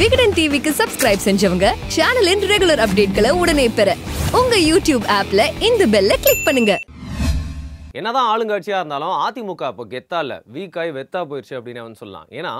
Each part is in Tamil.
விகடன் டிவிக்கு சப்ஸ்கிரைப் செஞ்சவங்க சேனலின் ரெகுலர் அப்டேட்களை உடனே பெற உங்க யூடியூப் ஆப்ல இந்த பெல்ல கிளிக் பண்ணுங்க. என்னதான் ஆளுங்கட்சியாக இருந்தாலும் அதிமுக இப்போ கெத்தா இல்லை வீக்காய் வெத்தா போயிடுச்சு அப்படின்னு அவன் சொல்லலாம் ஏன்னா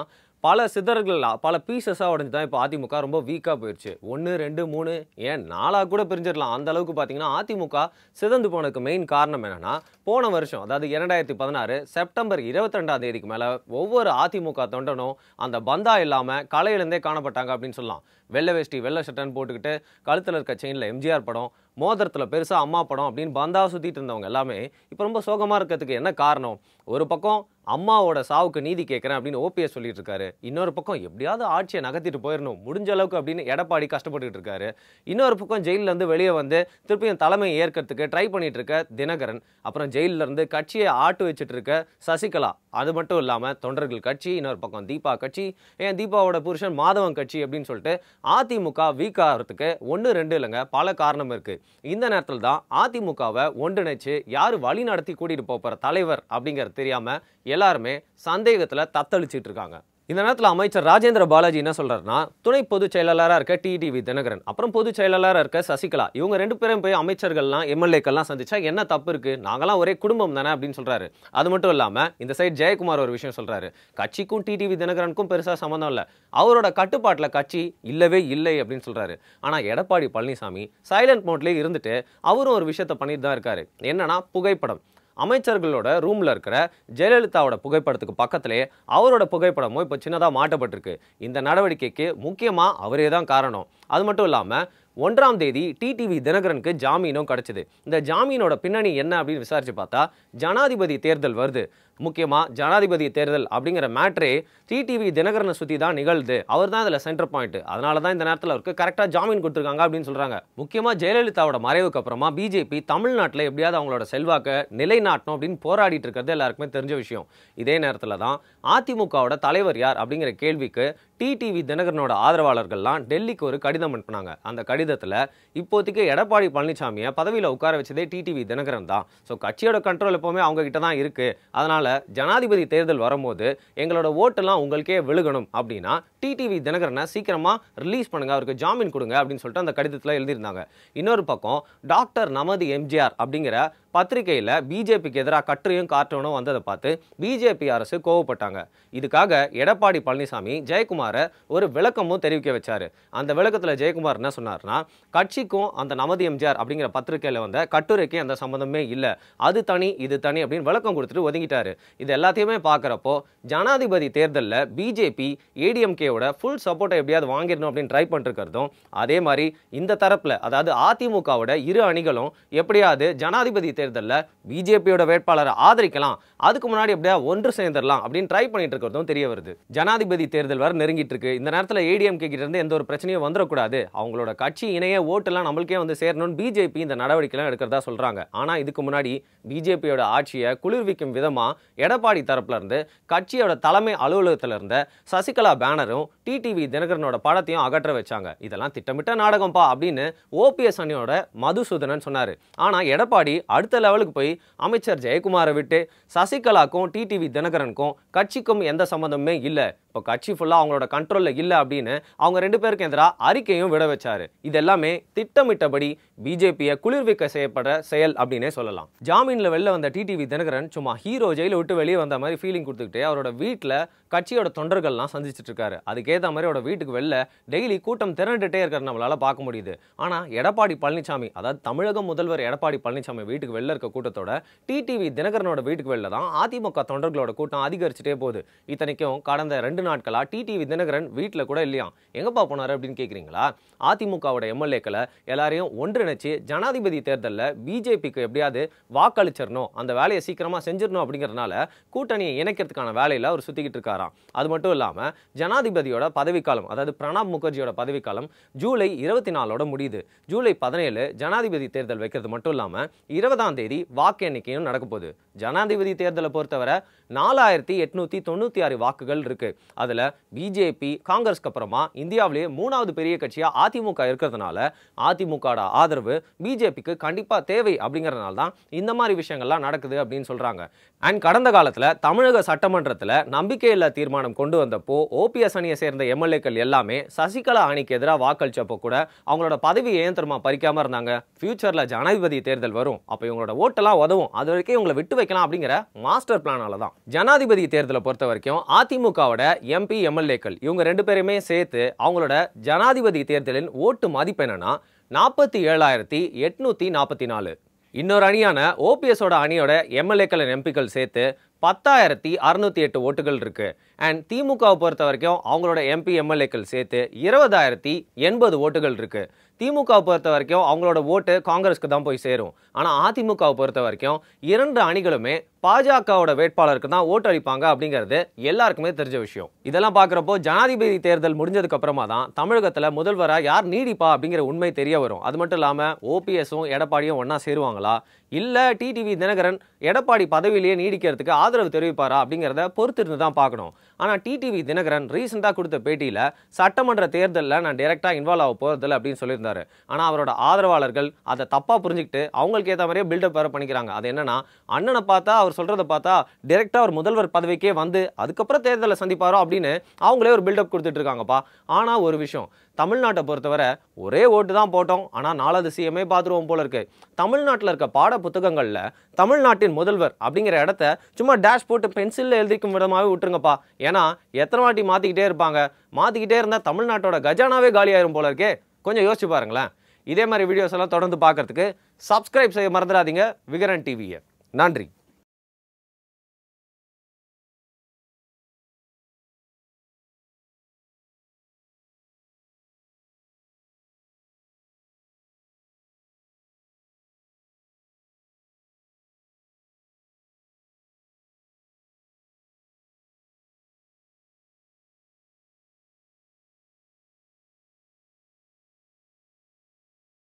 பல சிதறல்கள் பல பீசஸாக உடஞ்சி தான் இப்போ அதிமுக ரொம்ப வீக்காக போயிடுச்சு ஒன்று ரெண்டு மூணு ஏன் நாளாக கூட பிரிஞ்சிடலாம். அந்த அளவுக்கு பார்த்தீங்கன்னா அதிமுக சிதந்து போனதுக்கு மெயின் காரணம் என்னென்னா போன வருஷம் அதாவது இரண்டாயிரத்தி பதினாறு செப்டம்பர் இருபத்தி ரெண்டாம் தேதிக்கு மேலே ஒவ்வொரு அதிமுக தொண்டனும் அந்த பந்தா இல்லாமல் கலையிலேருந்தே காணப்பட்டாங்க அப்படின்னு சொல்லலாம். வெள்ளை வேஷ்டி வெள்ளை சட்டன் போட்டுக்கிட்டு கழுத்தில் இருக்க செயினில் எம்ஜிஆர் படம் மோதிரத்தில் பெருசாக அம்மா படம் அப்படின்னு பந்தா சுற்றிட்டு இருந்தவங்க எல்லாமே இப்போ ரொம்ப சோகமாக இருக்கிறதுக்கு என்ன காரணம்? ஒரு பக்கம் அம்மாவோட சாவுக்கு நீதி கேட்குறேன் அப்படின்னு ஓபிஎஸ் சொல்லிட்டு இருக்காரு. இன்னொரு பக்கம் எப்படியாவது ஆட்சியை நகர்த்திட்டு போயிடணும் முடிஞ்ச அளவுக்கு அப்படின்னு எடப்பாடி கஷ்டப்பட்டுட்டு இருக்காரு. இன்னொரு பக்கம் ஜெயிலிருந்து இருந்து வெளியே வந்து திருப்பியும் தலைமை ஏற்கிறதுக்கு ட்ரை பண்ணிட்டு இருக்க தினகரன் அப்புறம் ஜெயிலிருந்து இருந்து கட்சியை ஆட்டு வச்சுட்டு இருக்க சசிகலா. அது மட்டும் இல்லாமல் தொண்டர்கள் கட்சி இன்னொரு பக்கம் தீபா கட்சி ஏன் தீபாவோட புருஷன் மாதவன் கட்சி அப்படின்னு சொல்லிட்டு அதிமுக வீக் ஆகிறதுக்கு ஒன்று ரெண்டு இல்லைங்க பல காரணம் இருக்கு. இந்த நேரத்தில் தான் அதிமுகவை ஒன்றிணைச்சு யார் வழி நடத்தி கூட்டிட்டு போகிற தலைவர் அப்படிங்கிறது தெரியாமல் எல்லாருமே சந்தேகத்தில் தத்தளிச்சிட்டு இருக்காங்க இந்த நேரத்தில் அமைச்சர் ராஜேந்திர பாலாஜி என்ன சொல்கிறாருன்னா துணை பொதுச் செயலாளராக இருக்க டிடிவி தினகரன் அப்புறம் பொதுச் செயலாளராக இருக்க சசிகலா இவங்க ரெண்டு பேரும் போய் அமைச்சர்கள்லாம் எம்எல்ஏக்கள்லாம் சந்திச்சா என்ன தப்பு இருக்குது நாங்களாம் ஒரே குடும்பம் தானே அப்படின்னு சொல்கிறாரு அது மட்டும் இல்லாமல் இந்த சைடு ஜெயக்குமார் ஒரு விஷயம் சொல்கிறாரு கட்சிக்கும் டிடிவி தினகரனுக்கும் பெருசாக சம்மந்தம் இல்லை. அவரோட கட்டுப்பாட்டில் கட்சி இல்லவே இல்லை அப்படின்னு சொல்கிறாரு ஆனால் எடப்பாடி பழனிசாமி சைலண்ட் மோட்லேயே இருந்துட்டு அவரும் ஒரு விஷயத்த பண்ணிட்டு தான் இருக்காரு. என்னன்னா புகைப்படம். அமைச்சர்களோட ரூமில் இருக்கிற ஜெயலலிதாவோட புகைப்படத்துக்கு பக்கத்திலே அவரோட புகைப்படமும் இப்போ சின்னதாக மாட்டப்பட்டிருக்கு இந்த நடவடிக்கைக்கு முக்கியமாக அவரே தான் காரணம். அது மட்டும் இல்லாமல் ஒன்றாம் தேதி டிடிவி தினகரனுக்கு ஜாமீனும் கிடச்சிது. இந்த ஜாமீனோட பின்னணி என்ன அப்படின்னு விசாரித்து பார்த்தா ஜனாதிபதி தேர்தல் வருது. முக்கியமாக ஜனாதிபதி தேர்தல் அப்படிங்கிற மேட்ரே டிடிவி தினகரனை சுற்றி தான் நிகழ்து. அவர் தான் இதில் சென்டர் பாயிண்ட் அதனால தான் இந்த நேரத்தில் அவருக்கு கரெக்டாக ஜாமீன் கொடுத்துருக்காங்க அப்படின்னு சொல்கிறாங்க முக்கியமாக ஜெயலலிதாவோட மறைவுக்கு அப்புறமா பிஜேபி தமிழ்நாட்டில் எப்படியாவது அவங்களோட செல்வாக்கை நிலைநாட்டணும் அப்படின்னு போராடிட்டு இருக்கிறது எல்லாருக்குமே தெரிஞ்ச விஷயம். இதே நேரத்தில் தான் அதிமுகவோட தலைவர் யார் அப்படிங்கிற கேள்விக்கு டிடிவி தினகரனோட ஆதரவாளர்கள்லாம் டெல்லிக்கு ஒரு கடிதம் அனுப்புனாங்க. அந்த கடிதத்தில் இப்போதைக்கு எடப்பாடி பழனிசாமியை பதவியில் உட்கார வச்சதே டிடிவி தினகரன் தான். ஸோ கட்சியோட கண்ட்ரோல் எப்போவுமே அவங்க கிட்ட தான் இருக்குது அதனால் ஜனாதிபதி தேர்தல் வரும்போது எங்களோட ஓட்டெல்லாம் உங்களுக்கே விழுகணும் அப்படின்னா டிடிவி தினகரனை சீக்கிரமா ரிலீஸ் பண்ணுங்க அவருக்கு ஜாமீன் கொடுங்க அப்படின்னு சொல்லிட்டு அந்த கடிதத்தில் எழுதியிருந்தாங்க. இன்னொரு பக்கம் டாக்டர் நமது எம்ஜிஆர் அப்படிங்கிற பத்திரிகையில் பிஜேபிக்கு எதிராக கட்டுரையும் கார்ட்டூனும் வந்ததை பார்த்து பிஜேபி அரசு கோவப்பட்டாங்க. இதுக்காக எடப்பாடி பழனிசாமி ஜெயக்குமாரை ஒரு விளக்கமும் தெரிவிக்க வச்சார். அந்த விளக்கத்தில் ஜெயக்குமார் என்ன சொன்னார்னா கட்சிக்கும் அந்த நமது எம்ஜிஆர் அப்படிங்கிற பத்திரிகையில் வந்த கட்டுரைக்கு அந்த சம்மந்தமே இல்லை. அது தனி இது தனி அப்படின்னு விளக்கம் கொடுத்துட்டு ஒதுங்கிட்டாரு. இது எல்லாத்தையுமே பார்க்குறப்போ ஜனாதிபதி தேர்தலில் பிஜேபி ஏடிஎம்கேவோட ஃபுல் சப்போர்ட்டை எப்படியாவது வாங்கிடணும் அப்படின்னு ட்ரை பண்ணிருக்கிறதும் அதே மாதிரி இந்த தரப்பில் அதாவது அதிமுகவோட இரு அணிகளும் எப்படியாவது ஜனாதிபதி தேர்தலில் பிஜேபியோட வேட்பாளரை ஆதரிக்கலாம் அதுக்கு முன்னாடி எப்படியா ஒன்று சேர்ந்துடலாம் அப்படின்னு ட்ரை பண்ணிட்டு இருக்கிறதும் தெரிய வருது. ஜனாதிபதி தேர்தல் வர நெருங்கிட்டு இருக்கு. இந்த நேரத்தில் ஏடிஎம்கே கிட்ட இருந்து எந்த ஒரு பிரச்சனையும் வந்துடக்கூடாது அவங்களோட கட்சி இணைய ஓட்டெல்லாம் நம்மளுக்கே வந்து சேரணும்னு பிஜேபி இந்த நடவடிக்கைலாம் எடுக்கிறதா சொல்றாங்க. ஆனா இதுக்கு முன்னாடி பிஜேபியோட ஆட்சியை குளிர்விக்கும் விதமா எடப்பாடி தரப்புல இருந்து கட்சியோட தலைமை அலுவலகத்தில் இருந்த சசிகலா பேனரும் டிடிவி தினகரனோட படத்தையும் அகற்ற வச்சாங்க. இதெல்லாம் திட்டமிட்ட நாடகம்பா அப்படின்னு ஓபிஎஸ் அணியோட மதுசூதனன் சொன்னாரு. ஆனா எடப்பாடி அடுத்த லெவலுக்கு போய் அமைச்சர் ஜெயக்குமாரை விட்டு சசிகலாக்கும் டிடிவி தினகரனுக்கும் கட்சிக்கும் எந்த சம்மந்தமுமே இல்லை. இப்போ கட்சி ஃபுல்லாக அவங்களோட கண்ட்ரோலில் இல்லை அப்படின்னு அவங்க ரெண்டு பேருக்கு எதிராக அறிக்கையும் விட வச்சார். இது எல்லாமே திட்டமிட்டபடி பிஜேபியை குளிர்விக்க செய்யப்பட செயல் அப்படின்னே சொல்லலாம். ஜாமீனில் வெளில வந்த டிடிவி தினகரன் சும்மா ஹீரோ ஜெயில விட்டு வெளியே வந்த மாதிரி ஃபீலிங் கொடுத்துக்கிட்டே அவரோட வீட்டில் கட்சியோட தொண்டர்கள்லாம் சந்திச்சிட்டு இருக்காரு. அதுக்கேற்ற மாதிரி அவரோட வீட்டுக்கு வெளில டெய்லி கூட்டம் திரண்டுட்டே இருக்கிற நம்மளால பார்க்க முடியுது. ஆனால் எடப்பாடி பழனிசாமி அதாவது தமிழக முதல்வர் எடப்பாடி பழனிசாமி வீட்டுக்கு வெளில இருக்க கூட்டத்தோட டிடிவி தினகரனோட வீட்டுக்கு வெளில தான் அதிமுக தொண்டர்களோட கூட்டம் அதிகரிச்சுட்டே போகுது. இத்தனைக்கும் கடந்த ரெண்டு நாட்களா? டிடிவி தினகரன் வீட்டில் கூட இல்லையா? எங்கப்பா போனாரு அப்படின்னு கேட்குறீங்களா அதிமுகவோட எம்எல்ஏக்களை எல்லாரையும் ஒன்றிணைச்சு ஜனாதிபதி தேர்தலில் பிஜேபிக்கு எப்படியாவது வாக்களிச்சிடணும் அந்த வேலையை சீக்கிரமாக செஞ்சிடணும் அப்படிங்கிறதுனால கூட்டணியை இணைக்கிறதுக்கான வேலையில் அவர் சுற்றிக்கிட்டு இருக்காராம். அது மட்டும் இல்லாமல் ஜனாதிபதியோட பதவிக்காலம் அதாவது பிரணாப் முகர்ஜியோட பதவிக்காலம் ஜூலை இருபத்தி நாலோட முடியுது. ஜூலை பதினேழு ஜனாதிபதி தேர்தல் வைக்கிறது மட்டும் இல்லாமல் இருபதாம் தேதி வாக்கு எண்ணிக்கையும் நடக்க போகுது. ஜனாதிபதி தேர்தலை பொறுத்தவரை நாலாயிரத்தி எட்நூத்தி தொண்ணூற்றி ஆறு வாக்குகள் இருக்கு. அதில் பிஜேபி காங்கிரஸ்க்கு அப்புறமா இந்தியாவிலேயே மூணாவது பெரிய கட்சியாக அதிமுக இருக்கிறதுனால அதிமுகவோட ஆதரவு பிஜேபிக்கு கண்டிப்பாக தேவை அப்படிங்கிறதுனால தான் இந்த மாதிரி விஷயங்கள்லாம் நடக்குது அப்படின்னு சொல்கிறாங்க அண்ட் கடந்த காலத்தில் தமிழக சட்டமன்றத்தில் நம்பிக்கையில்லா தீர்மானம் கொண்டு வந்தப்போ ஓபிஎஸ் அணியை சேர்ந்த எம்எல்ஏக்கள் எல்லாமே சசிகலா அணிக்கு எதிராக வாக்களிச்சப்போ கூட அவங்களோட பதவி ஏன் தெரியுமா இருந்தாங்க. ஃபியூச்சரில் ஜனாதிபதி தேர்தல் வரும். அப்போ இவங்களோட ஓட்டெல்லாம் உதவும். அது வரைக்கும் இவங்களை விட்டு வைக்கலாம் அப்படிங்கிற மாஸ்டர் பிளானால தான். ஜனாதிபதி தேர்தலை பொறுத்த வரைக்கும் அதிமுகவோட எம்பி எம்எல்ஏக்கள் இவங்க ரெண்டு பேருமே சேர்த்து அவங்களோட ஜனாதிபதி தேர்தலின் ஓட்டு மதிப்பு என்னன்னா நாற்பத்தி ஏழாயிரத்தி எட்நூத்தி நாற்பத்தி நாலு. இன்னொரு அணியான ஓபிஎஸோட அணியோட எம்எல்ஏக்கள் எம்பிக்கள் சேர்த்து பத்தாயிரத்தி அறுநூத்தி எட்டு ஓட்டுகள் இருக்கு. அண்ட் திமுகவை பொறுத்த வரைக்கும் அவங்களோட எம்பி எம்எல்ஏக்கள் சேர்த்து இருபதாயிரத்தி எண்பது ஓட்டுகள் இருக்கு. திமுகவை பொறுத்த வரைக்கும் அவங்களோட ஓட்டு காங்கிரஸ்க்கு தான் போய் சேரும். ஆனால் அதிமுகவை பொறுத்த வரைக்கும் இரண்டு அணிகளுமே பாஜகவோட வேட்பாளருக்கு தான் ஓட்டு அளிப்பாங்க அப்படிங்கிறது எல்லாருக்குமே தெரிஞ்ச விஷயம். இதெல்லாம் பார்க்குறப்போ ஜனாதிபதி தேர்தல் முடிஞ்சதுக்கு அப்புறமா தான் தமிழகத்தில் முதல்வராக யார் நீடிப்பா அப்படிங்கிற உண்மை தெரிய வரும். அது மட்டும் இல்லாமல் ஓபிஎஸும் எடப்பாடியும் ஒன்றா சேருவாங்களா? இல்லை டிடிவி தினகரன் எடப்பாடி பதவியிலேயே நீடிக்கிறதுக்கு ஆதரவு தெரிவிப்பாரா அப்படிங்கிறத பொறுத்திருந்து தான் பார்க்கணும். ஆனால் டிடிவி தினகரன் ரீசெண்டாக கொடுத்த பேட்டியில் சட்டமன்ற தேர்தலில் நான் டைரெக்டாக இன்வால்வ் ஆக போகிறதில்ல அப்படின்னு சொல்லியிருந்தாரு. ஆனால் அவரோட ஆதரவாளர்கள் அதை தப்பாக புரிஞ்சுக்கிட்டு அவங்களுக்கு ஏற்ற மாதிரியே பில்டப் வேறு பண்ணிக்கிறாங்க. அது என்னன்னா அண்ணனை பார்த்தா அவர் சொல்கிறத பார்த்தா டைரெக்டாக ஒரு முதல்வர் பதவிக்கே வந்து அதுக்கப்புறம் தேர்தலை சந்திப்பாரோ அப்படின்னு அவங்களே ஒரு பில்டப் கொடுத்துட்டு இருக்காங்கப்பா. ஆனால் ஒரு விஷயம் தமிழ்நாட்டை பொறுத்தவரை ஒரே ஓட்டு தான் போட்டோம். ஆனால் நாலாவது சிஎம்ஏ பார்த்துருவோம் போல இருக்கு. தமிழ்நாட்டில் இருக்க பாட புத்தகங்களில் தமிழ்நாட்டின் முதல்வர் அப்படிங்கிற இடத்த சும்மா டேஷ் போட்டு பென்சிலில் எழுதிக்கும் விதமாகவே விட்டுருங்கப்பா. ஏன்னா எத்தனை வாட்டி மாற்றிக்கிட்டே இருப்பாங்க? மாற்றிக்கிட்டே இருந்தால் தமிழ்நாட்டோட கஜானாவே காலியாயிரும் போல இருக்கே. கொஞ்சம் யோசிச்சு பாருங்களேன். இதே மாதிரி வீடியோஸ் எல்லாம் தொடர்ந்து பார்க்கறதுக்கு சப்ஸ்கிரைப் செய்ய மறந்துடாதீங்க. விகரன் டிவியை நன்றி.